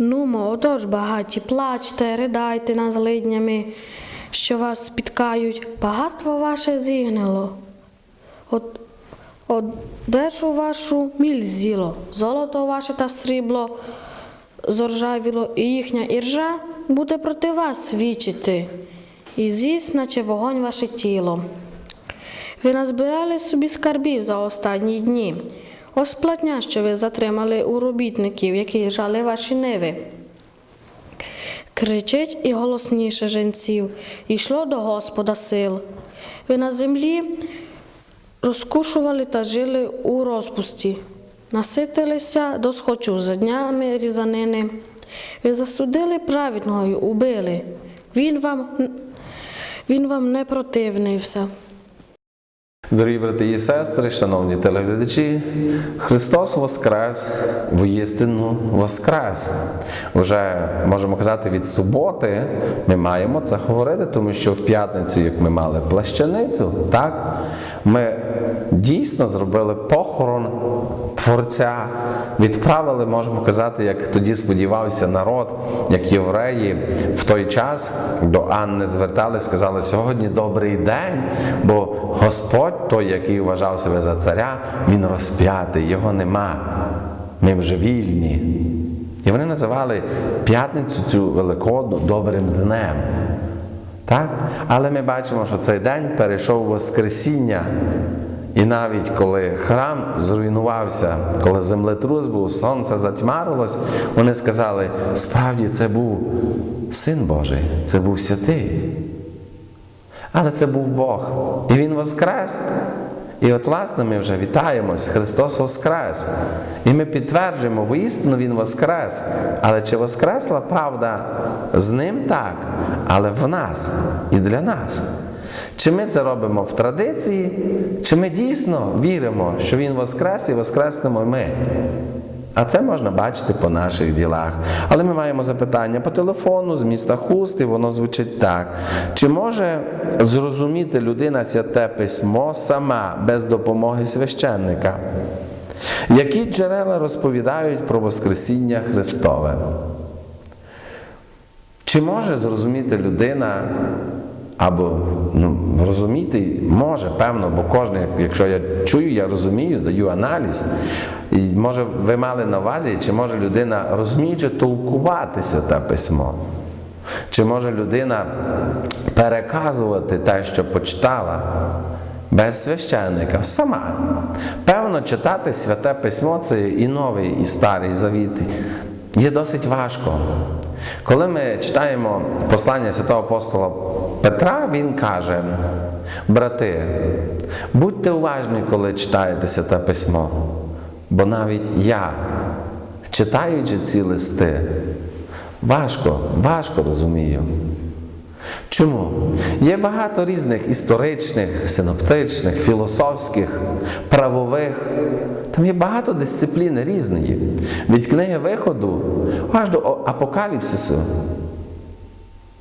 Нумо, отож багаті, плачте, ридайте над злиднями, що вас спіткають. Багатство ваше зігнило. От, одежу вашу міль з'їло, золото ваше та срібло зоржавіло, і їхня іржа буде проти вас свідчити, і з'їсть, наче вогонь ваше тіло. Ви назбирали собі скарбів за останні дні. Ось що ви затримали у робітників, які жали ваші ниви. Кричить і голосніше женців, і йшло до Господа сил. Ви на землі розкушували та жили у розпусті, наситилися до схочу за днями різанини. Ви засудили праведного й убили. Він вам, він вам не противнився. Дорогі брати і сестри, шановні телеглядачі, Христос Воскрес, воістину Воскрес. Вже можемо казати від суботи ми маємо це говорити, тому що в п'ятницю, як ми мали плащаницю, так ми дійсно зробили похорон Творця, відправили, можемо казати, як тоді сподівався народ, як євреї в той час до Анни звертали, сказали, сьогодні добрий день, бо Господь, той, який вважав себе за царя, він розп'ятий, його нема. Ми вже вільні. І вони називали п'ятницю цю великодну добрим днем. Так? Але ми бачимо, що цей день перейшов у Воскресіння. І навіть коли храм зруйнувався, коли землетрус був, сонце затьмарилось, вони сказали, справді це був Син Божий, це був святий. Але це був Бог. І Він воскрес. І от, власне, ми вже вітаємось, Христос Воскрес. І ми підтверджуємо, воістину Він Воскрес. Але чи Воскресла правда з Ним так, але в нас і для нас? Чи ми це робимо в традиції, чи ми дійсно віримо, що Він Воскрес і Воскреснемо ми? А це можна бачити по наших ділах. Але ми маємо запитання по телефону з міста Хуст, і воно звучить так: чи може зрозуміти людина святе письмо сама без допомоги священника? Які джерела розповідають про Воскресіння Христове? Чи може зрозуміти людина, або ну, розуміти може, певно, бо кожен, якщо я чую, я розумію, даю аналіз. І може, ви мали на увазі, чи може людина розуміючи толкувати святе письмо? Чи може людина переказувати те, що почитала? Без священника, сама. Певно, читати святе письмо це і новий, і старий завіт. Є досить важко. Коли ми читаємо послання святого апостола Петра, він каже: брати, будьте уважні, коли читаєте святе письмо, бо навіть я, читаючи ці листи, важко, важко розумію. Чому? Є багато різних історичних, синоптичних, філософських, правових. Там є багато дисципліни різної. Від книги виходу аж до апокаліпсису.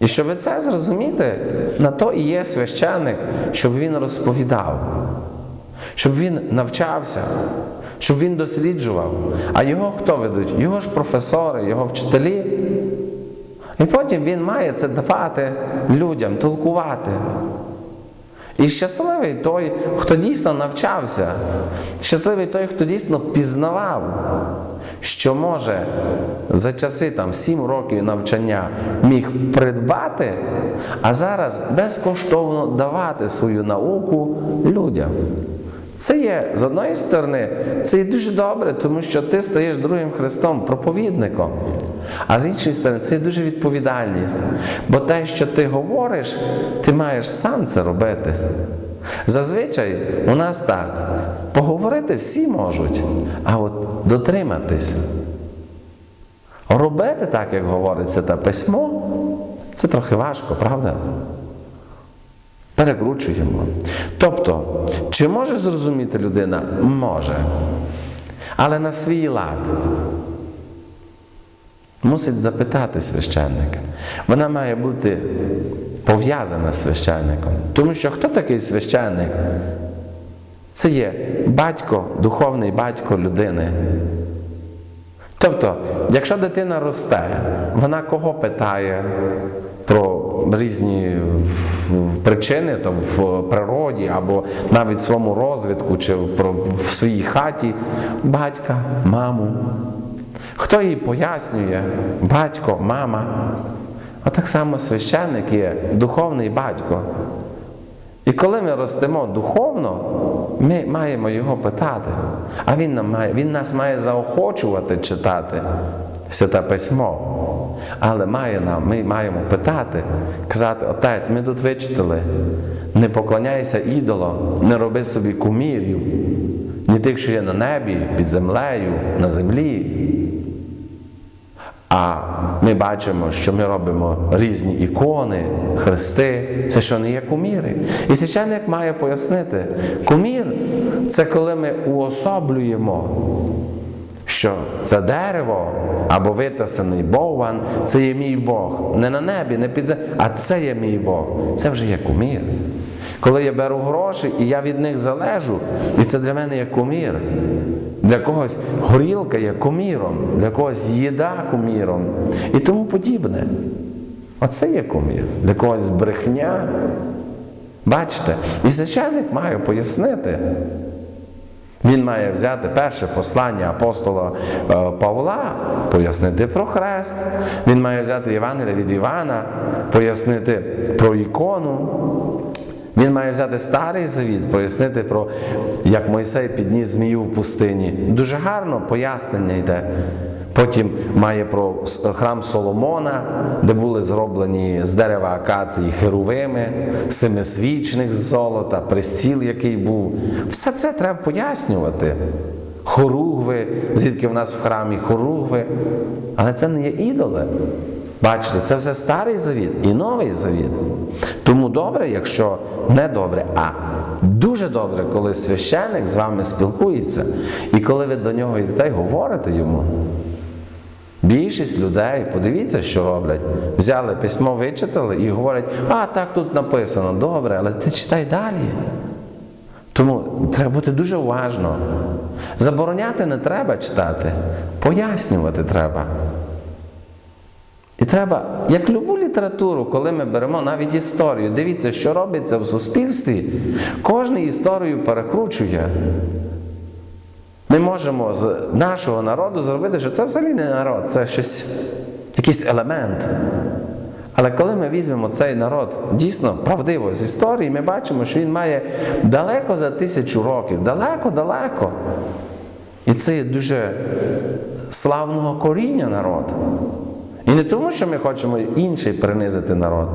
І щоб ви це зрозуміти, на то і є священник, щоб він розповідав, щоб він навчався, щоб він досліджував. А його хто ведуть? Його ж професори, його вчителі. І потім він має це давати людям, толкувати. І щасливий той, хто дійсно навчався, щасливий той, хто дійсно пізнавав, що може за часи там 7 років навчання міг придбати, а зараз безкоштовно давати свою науку людям. Це є, з одної сторони, це є дуже добре, тому що ти стаєш другим Христом, проповідником. А з іншої сторони, це є дуже відповідальність. Бо те, що ти говориш, ти маєш сам це робити. Зазвичай у нас так, поговорити всі можуть, а от дотриматись. Робити так, як говориться та письмо, це трохи важко, правда? Перекручуємо. Тобто, чи може зрозуміти людина? Може. Але на свій лад. Мусить запитати священника. Вона має бути пов'язана з священником. Тому що хто такий священник? Це є батько, духовний батько людини. Тобто, якщо дитина росте, вона кого питає про різні причини то в природі або навіть в своєму розвитку чи в своїй хаті батька, маму. Хто їй пояснює? Батько, мама. А так само священник є духовний батько. Коли ми ростемо духовно, ми маємо його питати. А він, нам має, він нас має заохочувати читати святе письмо. Але має нам, ми маємо питати, казати, отець, ми тут вичитали, не поклоняйся ідолам, не роби собі кумірів, ні тих, що є на небі, під землею, на землі. А ми бачимо, що ми робимо різні ікони, хрести, це що не є куміри. І священник має пояснити, кумір це коли ми уособлюємо, що це дерево або витасаний бовван, це є мій Бог. Не на небі, не під землею, а це є мій Бог. Це вже є кумір. Коли я беру гроші і я від них залежу, і це для мене є кумір. Для когось горілка є куміром, для когось їда куміром і тому подібне. Оце є кумір. Для когось брехня. Бачите? І священник має пояснити. Він має взяти перше послання апостола е, Павла, пояснити про хрест. Він має взяти Євангелія від Івана, пояснити про ікону. Він має взяти старий завіт, пояснити про як Мойсей підніс змію в пустині. Дуже гарно пояснення йде. Потім має про храм Соломона, де були зроблені з дерева акації херувими, семисвічник з золота, пристіл, який був. Все це треба пояснювати. Хоругви, звідки в нас в храмі хоругви. Але це не є ідоли. Бачите, це все старий завіт і новий завіт. Тому добре, якщо не добре, а дуже добре, коли священик з вами спілкується, і коли ви до нього йдете і говорите йому. Більшість людей, подивіться, що роблять. Взяли письмо, вичитали і говорять, а так тут написано, добре, але ти читай далі. Тому треба бути дуже уважно. Забороняти не треба читати, пояснювати треба. І треба, як любу літературу, коли ми беремо навіть історію, дивіться, що робиться в суспільстві, кожен історію перекручує. Ми можемо з нашого народу зробити, що це взагалі не народ, це щось, якийсь елемент. Але коли ми візьмемо цей народ дійсно правдиво з історії, ми бачимо, що він має далеко за тисячу років, далеко-далеко. І це є дуже славного коріння народ. І не тому, що ми хочемо інший принизити народ.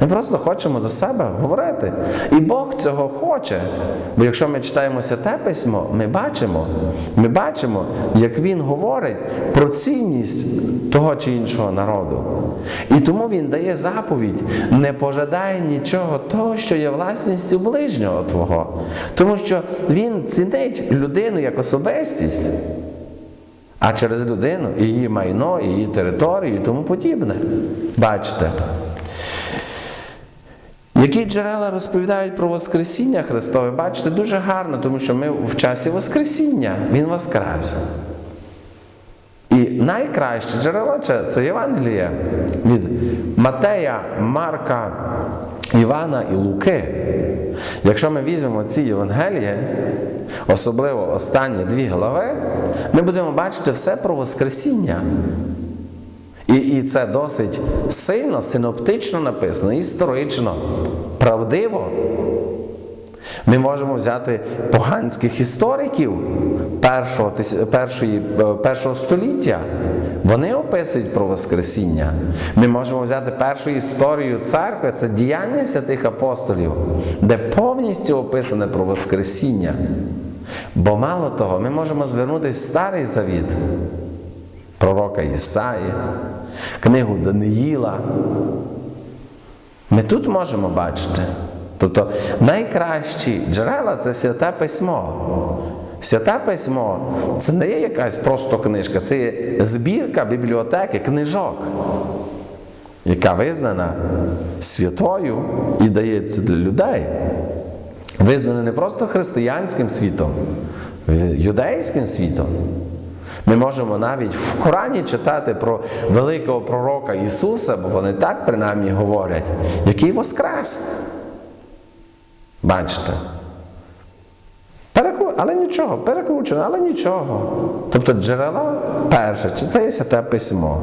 Ми просто хочемо за себе говорити. І Бог цього хоче. Бо якщо ми читаємо святе письмо, ми бачимо, ми бачимо, як Він говорить про цінність того чи іншого народу. І тому Він дає заповідь: не пожадай нічого того, що є власністю ближнього Твого. Тому що Він цінить людину як особистість. А через людину її майно, її територію і тому подібне. Бачите. Які джерела розповідають про Воскресіння Христове? Бачите, дуже гарно, тому що ми в часі Воскресіння, Він Воскрес. І найкраще джерело це, це Євангеліє від Матея, Марка, Івана і Луки. Якщо ми візьмемо ці Євангелії, особливо останні дві глави, ми будемо бачити все про Воскресіння. І, і це досить сильно, синоптично написано, історично, правдиво. Ми можемо взяти поганських істориків першого, першої, е, першого століття. Вони описують про Воскресіння. Ми можемо взяти першу історію церкви, це діяння святих апостолів, де повністю описане про Воскресіння. Бо мало того, ми можемо звернутися в Старий Завіт пророка Ісаї, книгу Даниїла. Ми тут можемо бачити. Тобто найкращі джерела це святе письмо. Святе письмо це не є якась просто книжка, це є збірка бібліотеки книжок, яка визнана святою і дається для людей. Визнана не просто християнським світом, юдейським світом. Ми можемо навіть в Корані читати про великого пророка Ісуса, бо вони так принаймні говорять, який воскрес. Бачите? Перекру... Але нічого, перекручено, але нічого. Тобто джерело перше, чи це є святе письмо.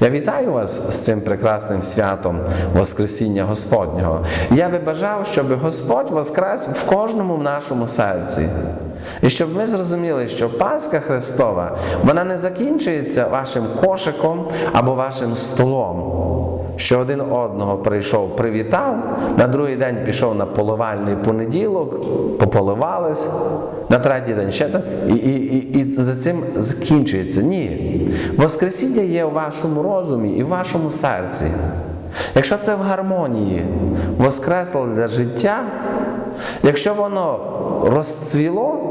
Я вітаю вас з цим прекрасним святом Воскресіння Господнього. Я би бажав, щоб Господь воскрес в кожному в нашому серці. І щоб ми зрозуміли, що Пасха Христова вона не закінчується вашим кошиком або вашим столом. Що один одного прийшов, привітав, на другий день пішов на поливальний понеділок, пополивались, на третій день ще так, і, і, і, і за цим закінчується. Ні. Воскресіння є в вашому розумі і в вашому серці. Якщо це в гармонії, воскресло для життя, якщо воно розцвіло,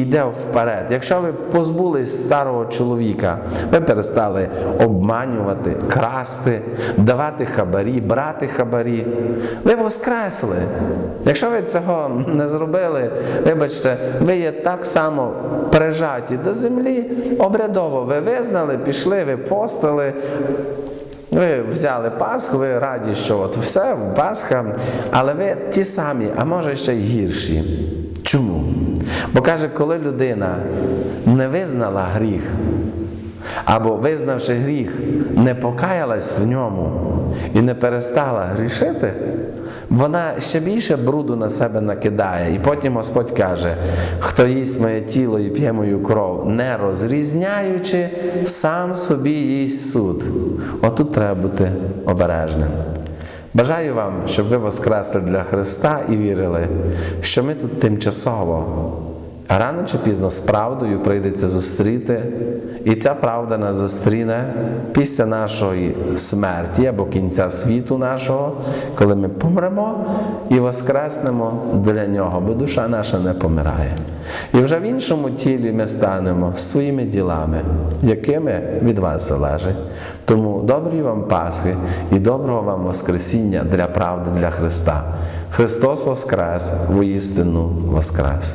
йде вперед. Якщо ви позбулись старого чоловіка, ви перестали обманювати, красти, давати хабарі, брати хабарі, ви воскресли. Якщо ви цього не зробили, вибачте, ви є так само прижаті до землі, обрядово ви визнали, пішли, ви постили. Ви взяли Пасху, ви раді, що от все, Пасха, але ви ті самі, а може ще й гірші. Чому? Бо каже, коли людина не визнала гріх, або визнавши гріх, не покаялась в ньому і не перестала грішити, вона ще більше бруду на себе накидає. І потім Господь каже: хто їсть моє тіло і п'є мою кров, не розрізняючи, сам собі їсть суд. Отут треба бути обережним. Бажаю вам, щоб ви воскресли для Христа і вірили, що ми тут тимчасово, рано чи пізно з правдою прийдеться зустріти, і ця правда нас зустріне після нашої смерті або кінця світу нашого, коли ми помремо і воскреснемо для нього, бо душа наша не помирає. І вже в іншому тілі ми станемо своїми ділами, якими від вас залежить. Тому добрі вам Пасхи і доброго вам Воскресіння для правди, для Христа. Христос Воскрес, воістину Воскрес.